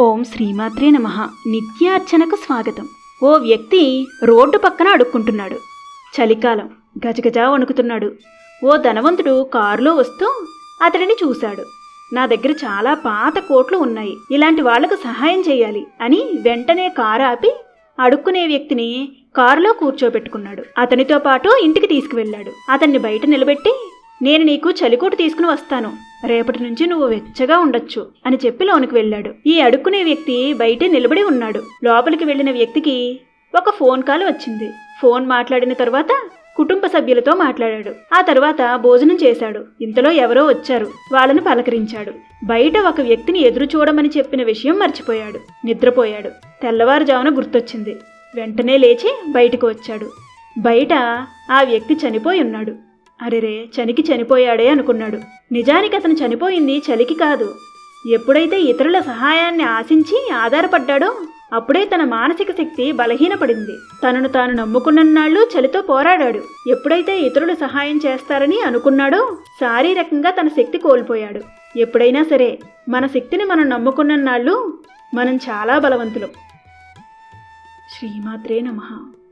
ఓం శ్రీమాత్రే నమ. నిత్యార్చనకు స్వాగతం. ఓ వ్యక్తి రోడ్డు పక్కన అడుక్కుంటున్నాడు. చలికాలం. గజగజ వణుకుతున్నాడు. ఓ ధనవంతుడు కారులో వస్తూ అతడిని చూశాడు. నా దగ్గర చాలా పాత కోట్లు ఉన్నాయి. ఇలాంటి వాళ్ళకు సహాయం చేయాలి అని వెంటనే కారు ఆపి అడుక్కునే వ్యక్తిని కారులో కూర్చోబెట్టుకున్నాడు. అతనితో పాటు ఇంటికి తీసుకువెళ్ళాడు. అతన్ని బయట నిలబెట్టి నేను నీకు చలికోటు తీసుకుని వస్తాను. రేపటి నుంచి నువ్వు వెచ్చగా ఉండొచ్చు అని చెప్పి లోనికి వెళ్ళాడు. ఈ అడుక్కునే వ్యక్తి బయటే నిలబడి ఉన్నాడు. లోపలికి వెళ్ళిన వ్యక్తికి ఒక ఫోన్ కాల్ వచ్చింది. ఫోన్ మాట్లాడిన తర్వాత కుటుంబ సభ్యులతో మాట్లాడాడు. ఆ తర్వాత భోజనం చేశాడు. ఇంతలో ఎవరో వచ్చారు. వాళ్ళని పలకరించాడు. బయట ఒక వ్యక్తిని ఎదురు చూడమని చెప్పిన విషయం మర్చిపోయాడు. నిద్రపోయాడు. తెల్లవారుజామున గుర్తొచ్చింది. వెంటనే లేచి బయటకు వచ్చాడు. బయట ఆ వ్యక్తి చనిపోయి ఉన్నాడు. అరెరే చనికి చనిపోయాడే అనుకున్నాడు. నిజానికి అతను చనిపోయింది చలికి కాదు. ఎప్పుడైతే ఇతరుల సహాయాన్ని ఆశించి ఆధారపడ్డాడో అప్పుడే తన మానసిక శక్తి బలహీనపడింది. తనను తాను నమ్ముకున్నన్నాళ్ళు చలితో పోరాడాడు. ఎప్పుడైతే ఇతరులు సహాయం చేస్తారని అనుకున్నాడో శారీరకంగా తన శక్తి కోల్పోయాడు. ఎప్పుడైనా సరే మన శక్తిని మనం నమ్ముకున్నన్నాళ్ళు మనం చాలా బలవంతులం. శ్రీమాత్రే నమః.